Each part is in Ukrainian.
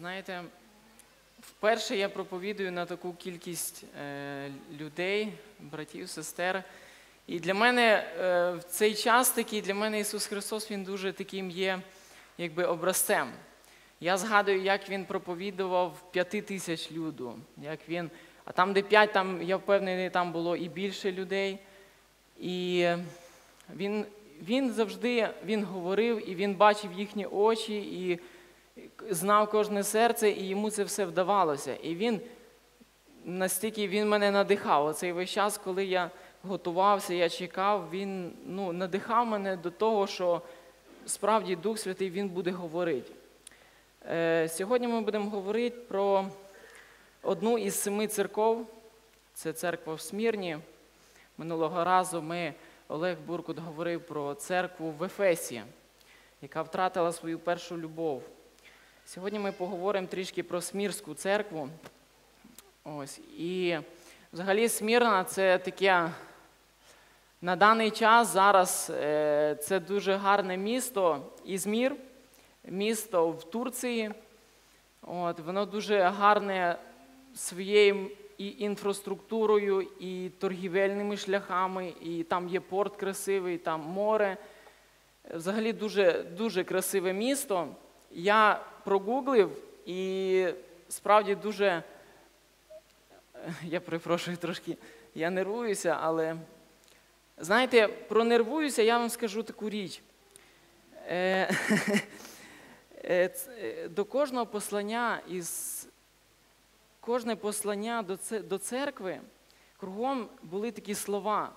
Знаєте, вперше я проповідую на таку кількість е, людей, братів, сестер. І для мене е, в цей час такий, для мене Ісус Христос, Він дуже таким є, якби образцем. Я згадую, як він проповідував п'яти тисяч люду, як він, а там, де п'ять, там я впевнений, там було і більше людей. І він, він завжди він говорив, і він бачив їхні очі, і знав кожне серце, і йому це все вдавалося. І він настільки він мене надихав. Оцей весь час, коли я готувався, я чекав, він ну, надихав мене до того, що справді Дух Святий Він буде говорити. Е, Сьогодні ми будемо говорити про одну із семи церков. Це церква в Смірні. Минулого разу ми, Олег Буркут говорив про церкву в Ефесі, яка втратила свою першу любов. Сьогодні ми поговоримо трішки про Смірську церкву. Ось. І взагалі Смірна це таке на даний час зараз е, це дуже гарне місто Ізмір, місто в Турції. От, воно дуже гарне своєю і інфраструктурою, і торгівельними шляхами, і там є порт красивий, там море. Взагалі дуже, дуже красиве місто. Я прогуглив і справді дуже, я перепрошую трошки, я нервуюся, але знаєте, про нервуюся, я вам скажу таку річ. Е, е, е, До кожного послання із кожне послання до церкви кругом були такі слова: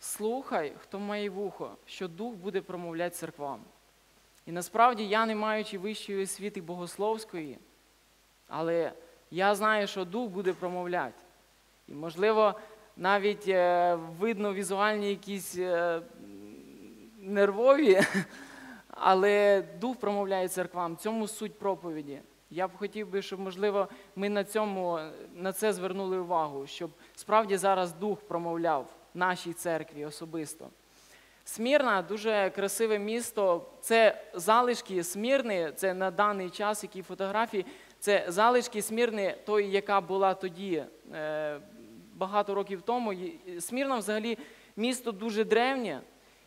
слухай, хто має вухо, що Дух буде промовляти церквам. І насправді я, не маючи вищої освіти богословської, але я знаю, що Дух буде промовляти. І, можливо, навіть е, видно візуальні якісь е, нервові, але Дух промовляє церквам. В цьому суть проповіді. Я б хотів би, щоб, можливо, ми на цьому на це звернули увагу, щоб справді зараз Дух промовляв нашій церкві особисто. Смірна дуже красиве місто. Це залишки Смірни, це на даний час, які фотографії, це залишки Смірни, тої, яка була тоді е, багато років тому. Смірна взагалі місто дуже древнє,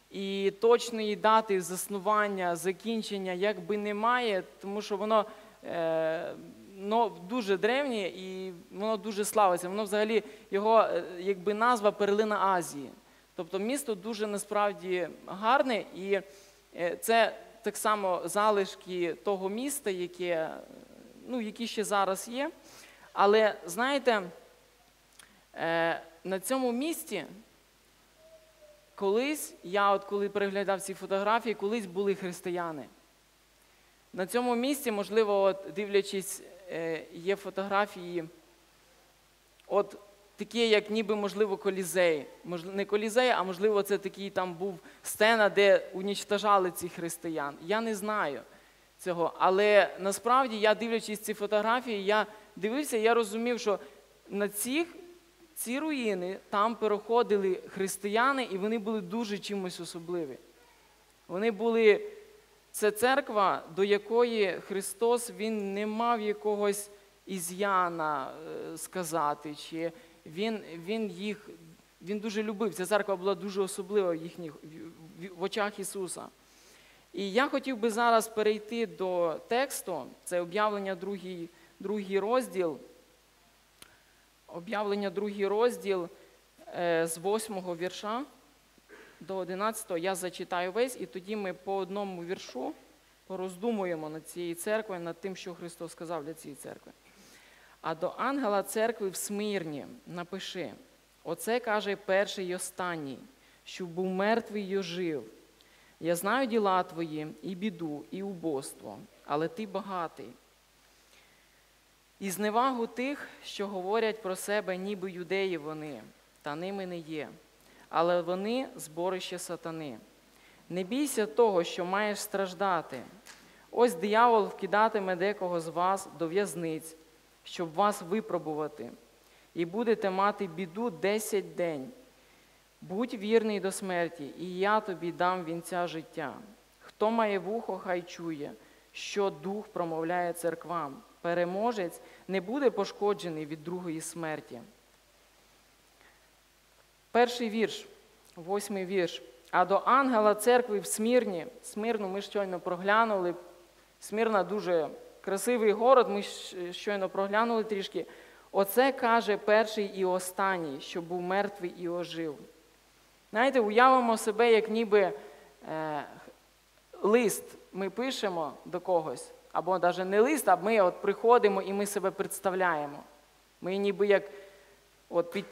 і точної дати заснування, закінчення якби немає, тому що воно е, ну, дуже древнє і воно дуже славиться. Воно взагалі його е, якби назва перлина Азії. Тобто місто дуже насправді гарне, і е, це так само залишки того міста, яке, ну, які ще зараз є. Але знаєте, е, на цьому місці колись, я от коли переглядав ці фотографії, колись були християни. На цьому місці, можливо, от, дивлячись, е, є фотографії, от такі, як ніби, можливо, колізей. Не колізей, а можливо, це такий там був сцена, де унічтажали цих християн. Я не знаю цього. Але насправді я, дивлячись ці фотографії, я дивився, я розумів, що на цих ці руїни там переходили християни, і вони були дуже чимось особливі. Вони були. Це церква, до якої Христос Він не мав якогось із'яна е, сказати, чи він, він їх він дуже любив. Ця церква була дуже особлива в, їхніх, в, очах Ісуса. І я хотів би зараз перейти до тексту, це об'явлення другий, другий розділ. Об'явлення другий розділ е, з 8 вірша до 11-го. я зачитаю весь, і тоді ми по одному віршу пороздумуємо над цією церквою, над тим, що Христос сказав для цієї церкви. А до ангела церкви в Смирні напиши: Оце каже перший і останній, що був мертвий й ожив. Я знаю діла твої, і біду, і убоство, але ти багатий. І зневагу тих, що говорять про себе, ніби юдеї вони, та ними не є. Але вони зборище сатани. Не бійся того, що маєш страждати. Ось диявол вкидатиме декого з вас до в'язниць, щоб вас випробувати, і будете мати біду десять день. Будь вірний до смерті, і я тобі дам вінця життя. Хто має вухо, хай чує, що дух промовляє церквам. переможець, не буде пошкоджений від другої смерті. Перший вірш, восьмий вірш. А до ангела церкви в Смірні, Смирну ми щойно проглянули. Смірна дуже красивий город, ми щойно проглянули трішки. Оце каже перший і останній, що був мертвий і ожив. Знаєте, уявимо себе, як ніби е, лист ми пишемо до когось, або навіть не лист, а ми от приходимо і ми себе представляємо. Ми ніби як от під,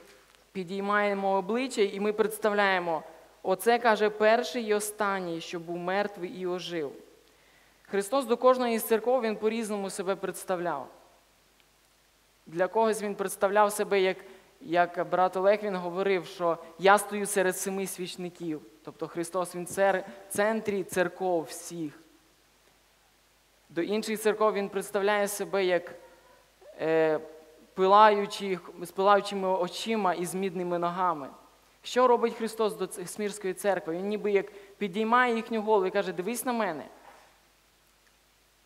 підіймаємо обличчя і ми представляємо, оце каже перший і останній, що був мертвий і ожив. Христос до кожної з церков він по-різному себе представляв. Для когось він представляв себе, як, як брат Олег він говорив, що я стою серед семи свічників. Тобто Христос він в центрі церков всіх. До інших церков він представляє себе як е, пилаючих, з пилаючими очима і з мідними ногами. Що робить Христос до Смірської церкви? Він ніби як підіймає їхню голову і каже: дивись на мене.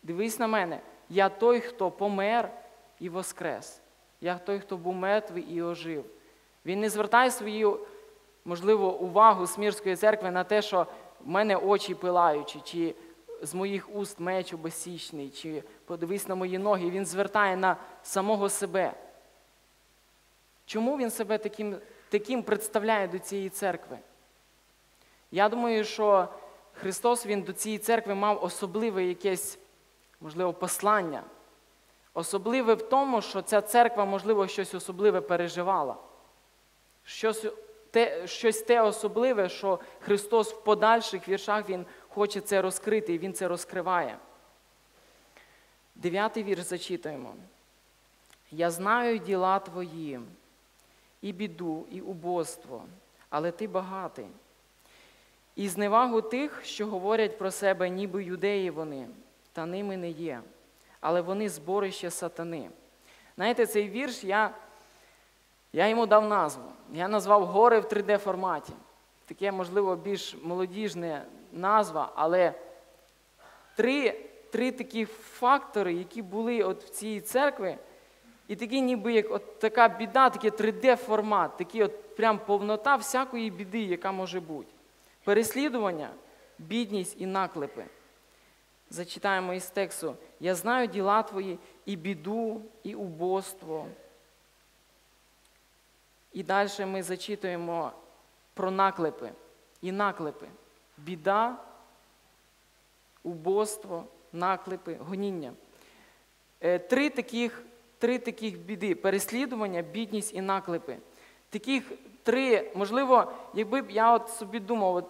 Дивись на мене. Я той, хто помер і воскрес. Я той, хто був мертвий і ожив. Він не звертає свою, можливо, увагу Смірської церкви на те, що в мене очі пилаючі, чи з моїх уст меч обесічний, чи подивись на мої ноги. Він звертає на самого себе. Чому він себе таким, таким представляє до цієї церкви? Я думаю, що Христос він до цієї церкви мав особливе якесь, можливо, послання. Особливе в тому, що ця церква, можливо, щось особливе переживала. Щось те, щось те особливе, що Христос в подальших віршах Він хоче це розкрити, і Він це розкриває. Дев'ятий вірш зачитуємо. Я знаю діла твої, і біду, і убоство, але ти багатий. І зневагу тих, що говорять про себе, ніби юдеї вони, та ними не є, але вони зборище сатани. Знаєте, цей вірш я, я йому дав назву. Я назвав Гори в 3D форматі. Таке, можливо, більш молодіжне назва, але три, три такі фактори, які були от в цій церкві, і такі ніби як от така біда, такий 3D-формат, такий от прям повнота всякої біди, яка може бути. Переслідування, бідність і наклепи. Зачитаємо із тексту. Я знаю діла твої і біду, і убоство. І далі ми зачитуємо про наклепи. І наклепи. Біда, убоство, наклепи, гоніння. Е, Три таких, три таких біди: переслідування, бідність і наклепи. Таких три, можливо, якби б я от собі думав, от,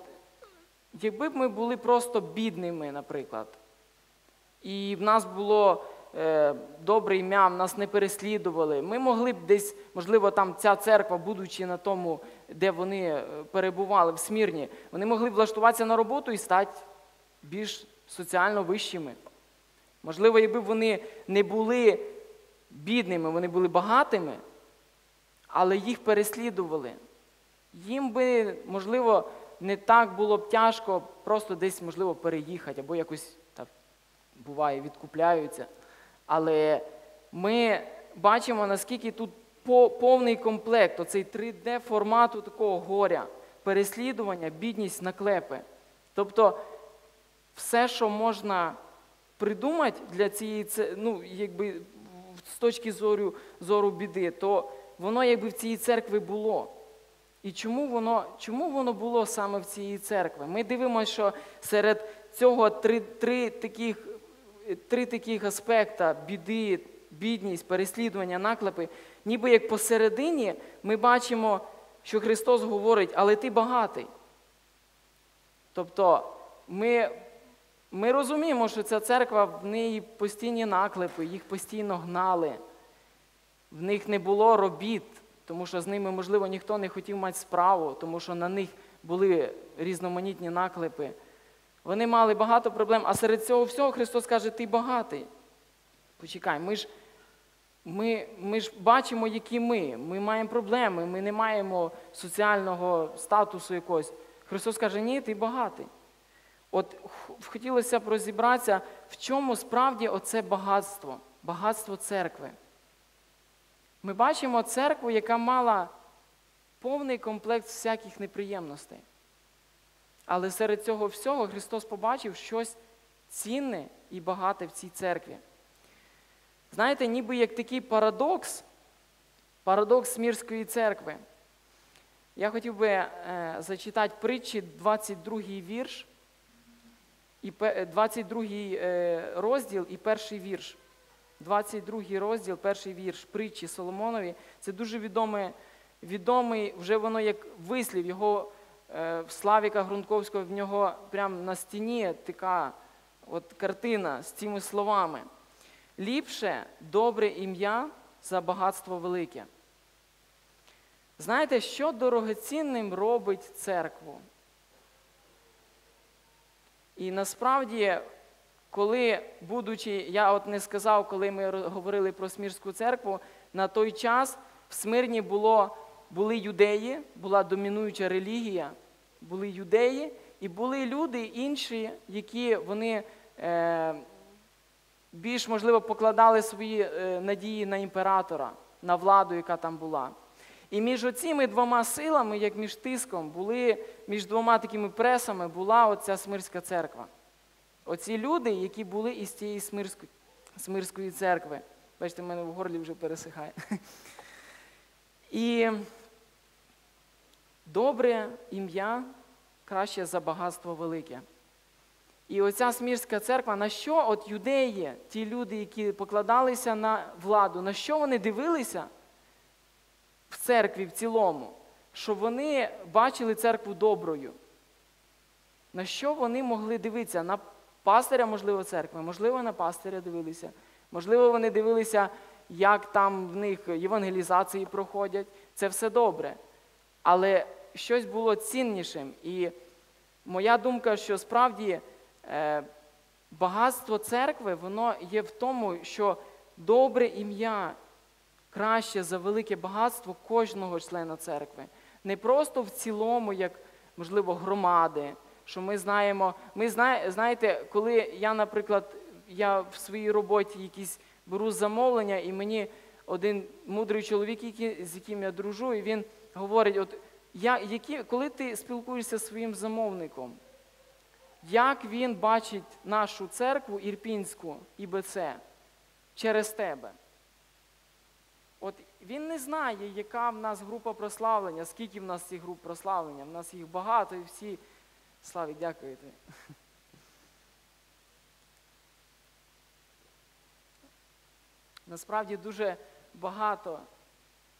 якби б ми були просто бідними, наприклад, і в нас було е, добре ім'я, нас не переслідували, ми могли б десь, можливо, там ця церква, будучи на тому, де вони е, перебували, в Смірні, вони могли б влаштуватися на роботу і стати більш соціально вищими. Можливо, якби вони не були бідними, вони були багатими, але їх переслідували. Їм би, можливо, не так було б тяжко просто десь, можливо, переїхати, або якось буває, відкупляються. Але ми бачимо, наскільки тут повний комплект, оцей 3D формату такого горя, переслідування, бідність, наклепи. Тобто все, що можна придумати для цієї, ну, якби з точки зору, зору біди, то воно якби в цій церкві було. І чому воно, чому воно було саме в цій церкві? Ми дивимося, що серед цього три, три, таких, три таких аспекта біди, бідність, переслідування, наклепи, ніби як посередині ми бачимо, що Христос говорить, але ти багатий. Тобто ми, ми розуміємо, що ця церква, в неї постійні наклепи, їх постійно гнали. В них не було робіт, тому що з ними, можливо, ніхто не хотів мати справу, тому що на них були різноманітні наклепи. Вони мали багато проблем, а серед цього всього Христос каже, ти багатий. Почекай, ми ж, ми, ми ж бачимо, які ми. Ми маємо проблеми, ми не маємо соціального статусу якогось. Христос каже, ні, ти багатий. От хотілося б розібратися, в чому справді оце багатство. багатство церкви. Ми бачимо церкву, яка мала повний комплект всяких неприємностей. Але серед цього всього Христос побачив щось цінне і багате в цій церкві. Знаєте, ніби як такий парадокс, парадокс Смірської церкви. Я хотів би е, зачитати притчі 22 вірш, і 22 е, розділ і перший вірш. 22 розділ, перший вірш притчі Соломонові. Це дуже відомий, відомий вже воно як вислів, його е, в Славіка Грунковського в нього прямо на стіні така от картина з цими словами. Ліпше добре ім'я за багатство велике. Знаєте, що дорогоцінним робить церкву? І насправді, коли, будучи, я от не сказав, коли ми говорили про Смірську церкву, на той час в Смирні було, були юдеї, була домінуюча релігія, були юдеї, і були люди інші, які вони е, більш, можливо, покладали свої е, надії на імператора, на владу, яка там була. І між оціми двома силами, як між тиском, були між двома такими пресами була оця Смирська церква. Оці люди, які були із цієї Смирської, Смирської церкви. Бачите, в мене в горлі вже пересихає. І добре ім'я краще за багатство велике. І оця Смірська церква, на що от юдеї, ті люди, які покладалися на владу, на що вони дивилися? в церкві в цілому, що вони бачили церкву доброю. На що вони могли дивитися? На пастиря, можливо, церкви, можливо, на пастиря дивилися. Можливо, вони дивилися, як там в них євангелізації проходять. Це все добре. Але щось було ціннішим. І моя думка, що справді е, багатство церкви, воно є в тому, що добре ім'я краще за велике багатство кожного члена церкви. Не просто в цілому, як, можливо, громади. Що ми знаємо, ми знаєте, коли я, наприклад, я в своїй роботі якісь беру замовлення, і мені один мудрий чоловік, з яким я дружу, і він говорить: от я, які, коли ти спілкуєшся зі своїм замовником, як він бачить нашу церкву Ірпінську ІБЦ через тебе? От він не знає, яка в нас група прославлення, скільки в нас цих груп прославлення. В нас їх багато і всі. Славі, дякуєте. Насправді дуже багато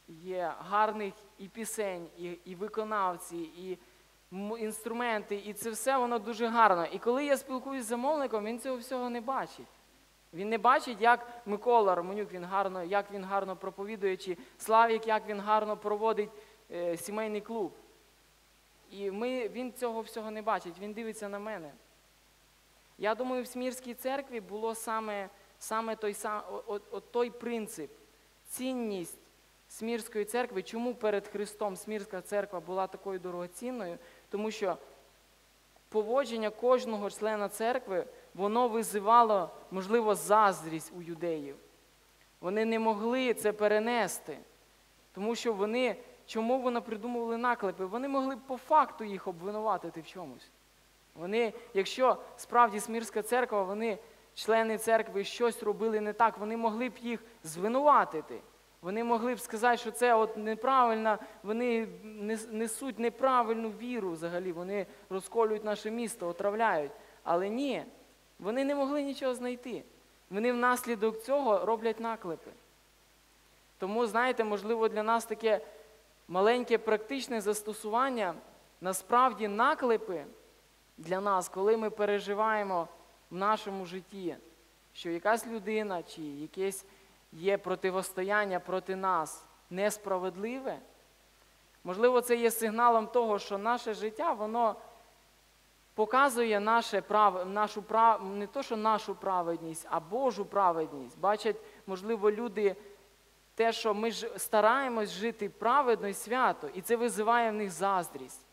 є гарних і пісень, і і виконавці, і інструменти, і це все воно дуже гарно. І коли я спілкуюся з замовником, він цього всього не бачить. Він не бачить, як Микола Романюк він гарно, як він гарно проповідує, чи Славік, як він гарно проводить е, сімейний клуб. І ми, він цього всього не бачить, він дивиться на мене. Я думаю, в Смірській церкві було саме саме той от, от той принцип, цінність Смірської церкви. Чому перед Христом Смірська церква була такою дорогоцінною? Тому що поводження кожного члена церкви воно визивало, можливо, заздрість у юдеїв. Вони не могли це перенести, тому що вони, чому вони придумували наклепи? Вони могли по факту їх обвинуватити в чомусь. Вони, якщо справді Смірська церква, вони, члени церкви, щось робили не так, вони могли б їх звинуватити. Вони могли б сказати, що це от неправильно, вони несуть неправильну віру взагалі, вони розколюють наше місто, отравляють. Але ні, вони не могли нічого знайти. Вони внаслідок цього роблять наклепи. Тому, знаєте, можливо, для нас таке маленьке практичне застосування, насправді наклепи для нас, коли ми переживаємо в нашому житті, що якась людина чи якесь є противостояння проти нас несправедливе, можливо, це є сигналом того, що наше життя, воно показує наше прав, нашу прав, не то, що нашу праведність, а Божу праведність. Бачать, можливо, люди те, що ми ж стараємось жити праведно і свято, і це визиває в них заздрість.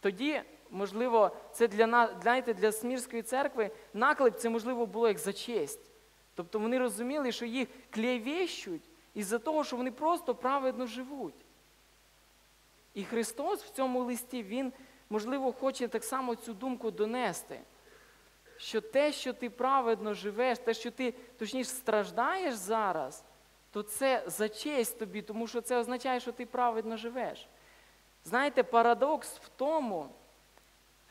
Тоді, можливо, це для знаєте, для Смірської церкви наклеп це, можливо, було як за честь. Тобто вони розуміли, що їх клєвещуть із-за того, що вони просто праведно живуть. І Христос в цьому листі, Він, можливо, хоче так само цю думку донести, що те, що ти праведно живеш, те, що ти точніше страждаєш зараз, то це за честь тобі, тому що це означає, що ти праведно живеш. Знаєте, парадокс в тому,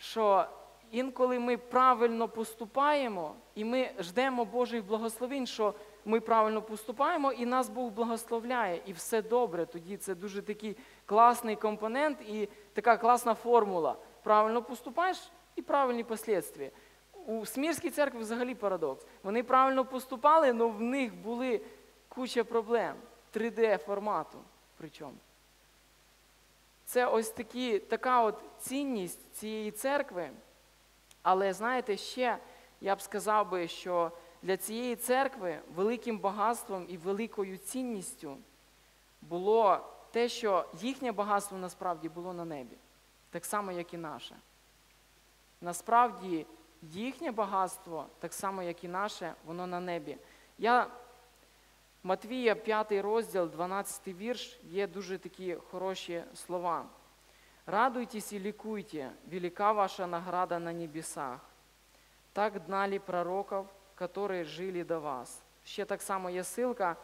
що інколи ми правильно поступаємо, і ми ждемо Божих благословень, що ми правильно поступаємо, і нас Бог благословляє, і все добре. Тоді це дуже такий класний компонент і така класна формула. Правильно поступаєш і правильні послідствия. У Смірській церкві взагалі парадокс. Вони правильно поступали, але в них були куча проблем 3D формату. Причому. Це ось такі, така от цінність цієї церкви. Але знаєте, ще я б сказав би, що для цієї церкви великим багатством і великою цінністю було те, що їхнє багатство насправді було на небі, так само, як і наше. Насправді, їхнє багатство, так само, як і наше, воно на небі. Я Матвія, 5 розділ, 12 вірш, є дуже такі хороші слова. Радуйтесь и ликуйте, велика ваша награда на небесах. Так гнали пророков, которые жили до вас. Ще так само є ссылка,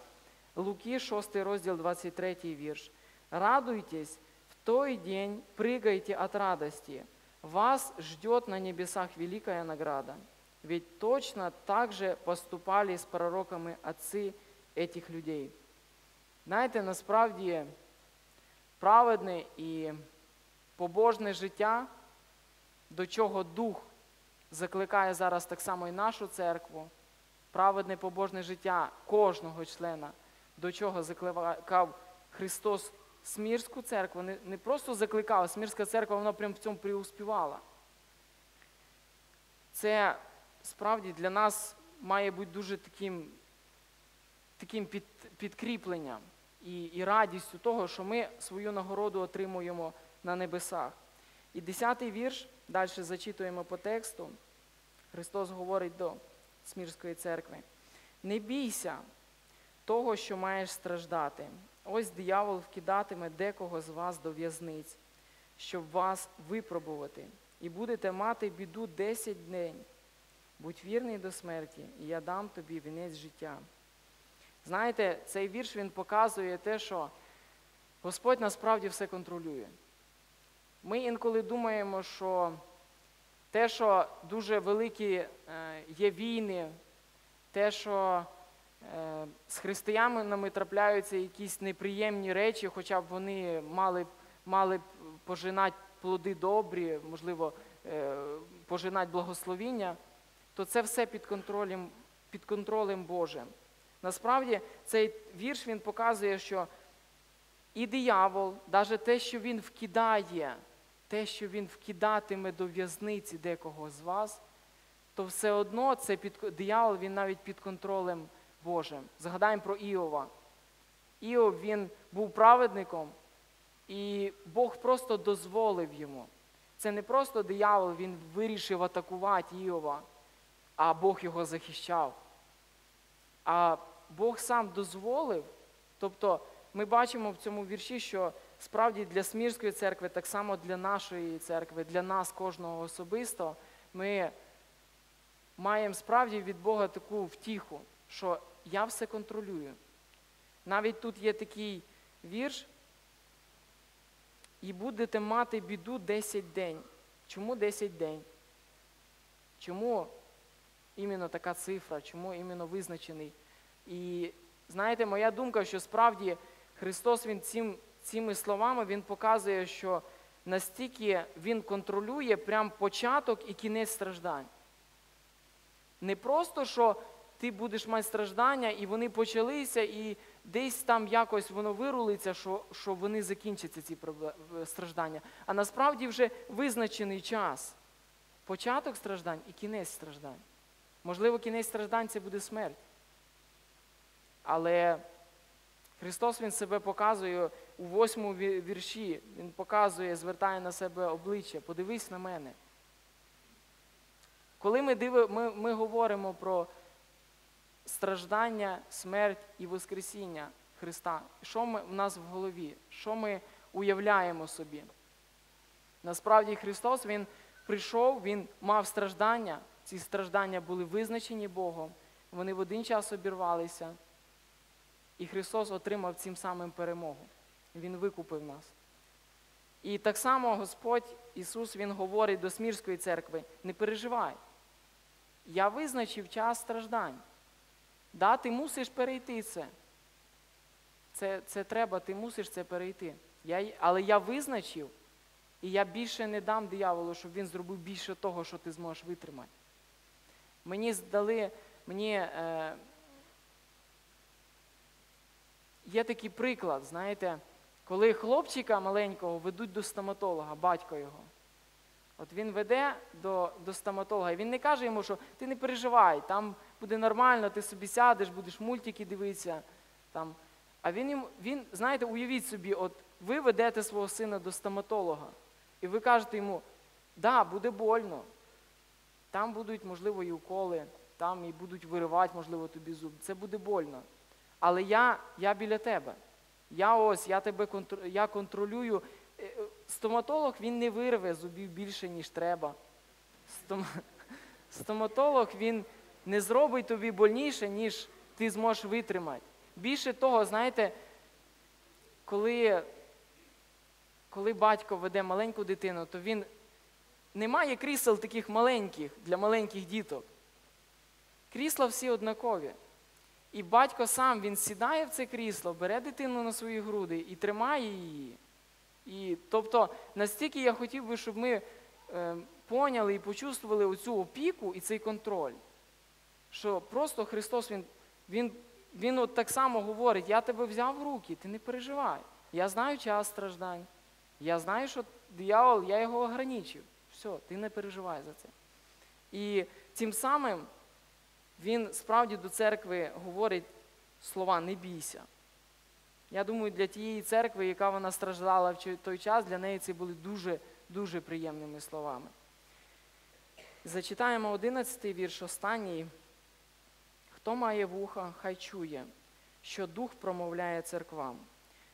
Луки, 6 розділ, 23 вірш. Радуйтесь, в той день прыгайте от радости. Вас ждет на небесах великая награда. Ведь точно так же поступали з пророками отцы этих людей. Знаєте, насправді праведне і побожне життя, до чого Дух закликає зараз так само і нашу церкву, праведне побожне життя кожного члена, до чого закликав Христос Смірську церкву, не, не просто закликав, а Смірська церква вона прям в цьому приуспівала. Це справді для нас має бути дуже таким таким під, підкріпленням і, і радістю того, що ми свою нагороду отримуємо на небесах. І десятий вірш, далі зачитуємо по тексту. Христос говорить до Смірської церкви. Не бійся того, що маєш страждати. Ось диявол вкидатиме декого з вас до в'язниць, щоб вас випробувати. І будете мати біду десять днів. Будь вірний до смерті, і я дам тобі вінець життя. Знаєте, цей вірш він показує те, що Господь насправді все контролює. Ми інколи думаємо, що те, що дуже великі е, є війни, те, що е, з християнами трапляються якісь неприємні речі, хоча б вони мали мали б пожинати плоди добрі, можливо, е, пожинати благословіння, то це все під контролем, під контролем Божим. Насправді цей вірш він показує, що і диявол, навіть те, що він вкидає, те, що він вкидатиме до в'язниці декого з вас, то все одно це під, диявол він навіть під контролем Божим. Згадаємо про Іова. Іов він був праведником, і Бог просто дозволив йому. Це не просто диявол, він вирішив атакувати Іова, а Бог його захищав. А Бог сам дозволив, тобто ми бачимо в цьому вірші, що справді для Смірської церкви, так само для нашої церкви, для нас, кожного особисто, ми маємо справді від Бога таку втіху, що я все контролюю. Навіть тут є такий вірш, і будете мати біду 10 день. Чому 10 день? Чому іменно така цифра, чому іменно визначений? І знаєте, моя думка, що справді Христос Він цим, цими словами Він показує, що настільки Він контролює прям початок і кінець страждань. Не просто, що ти будеш мати страждання, і вони почалися, і десь там якось воно вирулиться, що що вони закінчаться, ці страждання. А насправді вже визначений час. Початок страждань і кінець страждань. Можливо, кінець страждань це буде смерть. Але Христос Він себе показує у восьмому вірші, Він показує, звертає на себе обличчя, подивись на мене. Коли ми диви, ми, ми говоримо про страждання, смерть і Воскресіння Христа. Що ми в нас в голові? Що ми уявляємо собі? Насправді Христос Він прийшов, Він мав страждання. Ці страждання були визначені Богом, вони в один час обірвалися. І Христос отримав цим самим перемогу. Він викупив нас. І так само Господь Ісус Він говорить до Смірської церкви: не переживай. Я визначив час страждань. Да, ти мусиш перейти це. Це це треба, ти мусиш це перейти. Я, Але я визначив, і я більше не дам дияволу, щоб він зробив більше того, що ти зможеш витримати. Мені здали, мені е, є такий приклад, знаєте, коли хлопчика маленького ведуть до стоматолога, батько його. От він веде до до стоматолога, і він не каже йому, що ти не переживай, там буде нормально, ти собі сядеш, будеш мультики дивитися. Там. А він, він, знаєте, уявіть собі, от ви ведете свого сина до стоматолога, і ви кажете йому, да, буде больно, там будуть, можливо, і уколи, там і будуть виривати, можливо, тобі зуб. Це буде больно. Але я я біля тебе. Я ось, я тебе контр... я контролюю. Е, е, стоматолог він не вирве зубів більше, ніж треба. Стом... Стоматолог він не зробить тобі больніше, ніж ти зможеш витримати. Більше того, знаєте, коли коли батько веде маленьку дитину, то він немає крісел таких маленьких для маленьких діток. Крісла всі однакові. І батько сам він сідає в це крісло, бере дитину на свої груди і тримає її. І, Тобто, настільки я хотів би, щоб ми е, поняли і почувствували оцю опіку і цей контроль, що просто Христос Він він, він от так само говорить: я тебе взяв в руки, ти не переживай. Я знаю час страждань. Я знаю, що диявол, я його ограничив. Все, ти не переживай за це. І тим самим він справді до церкви говорить слова не бійся. Я думаю, для тієї церкви, яка вона страждала в той час, для неї це були дуже-дуже приємними словами. Зачитаємо 11 вірш останній. Хто має вуха, хай чує, що дух промовляє церквам.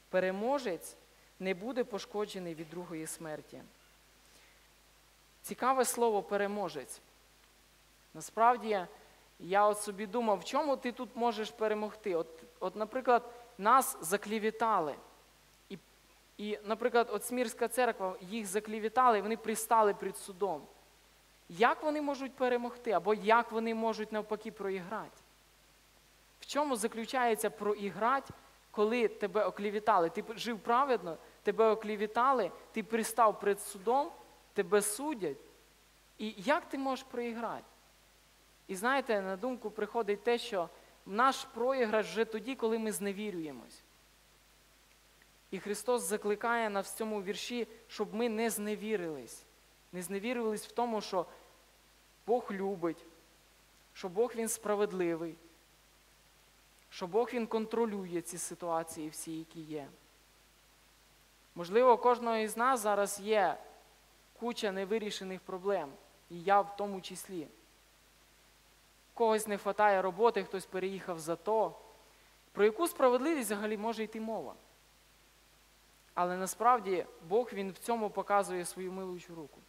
Переможець не буде пошкоджений від другої смерті. Цікаве слово переможець. Насправді, я от собі думав, в чому ти тут можеш перемогти? От, от наприклад, нас заклівітали. І, і, наприклад, от Смірська церква, їх заклівітали, і вони пристали перед судом. Як вони можуть перемогти? Або як вони можуть навпаки проіграти? В чому заключається проіграти, коли тебе оклівітали? Ти жив праведно, тебе оклівітали, ти пристав перед судом, тебе судять. І як ти можеш проіграти? І знаєте, на думку приходить те, що наш проіграш вже тоді, коли ми зневірюємось. І Христос закликає нас в цьому вірші, щоб ми не зневірились. Не зневірились в тому, що Бог любить, що Бог Він справедливий, що Бог Він контролює ці ситуації всі, які є. Можливо, у кожного із нас зараз є куча невирішених проблем, і я в тому числі когось не вистачає роботи, хтось переїхав за то. Про яку справедливість взагалі може йти мова? Але насправді Бог Він в цьому показує свою милуючу руку.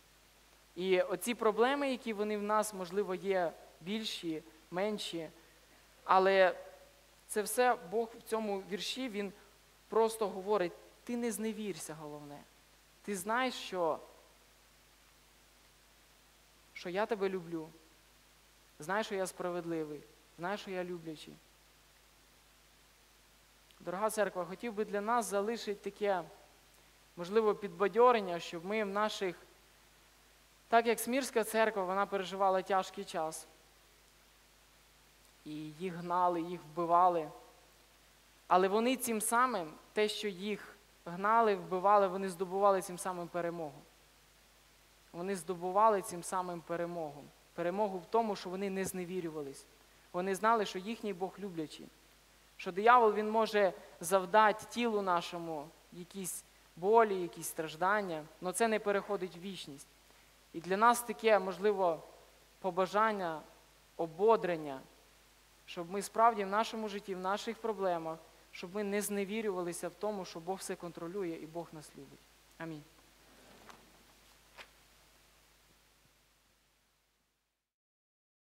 І оці проблеми, які вони в нас, можливо, є більші, менші, але це все Бог в цьому вірші, Він просто говорить: ти не зневірся, головне. Ти знаєш, що, що я тебе люблю. Знай, що я справедливий, знай, що я люблячий. Дорога церква, хотів би для нас залишити таке, можливо, підбадьорення, щоб ми в наших, так як Смірська церква, вона переживала тяжкий час. І їх гнали, їх вбивали. Але вони цим самим, те, що їх гнали, вбивали, вони здобували цим самим перемогу. Вони здобували цим самим перемогу перемогу в тому, що вони не зневірювались. Вони знали, що їхній Бог люблячий, що диявол він може завдати тілу нашому якісь болі, якісь страждання, але це не переходить в вічність. І для нас таке, можливо, побажання, ободрення, щоб ми справді в нашому житті, в наших проблемах, щоб ми не зневірювалися в тому, що Бог все контролює і Бог нас любить. Амінь.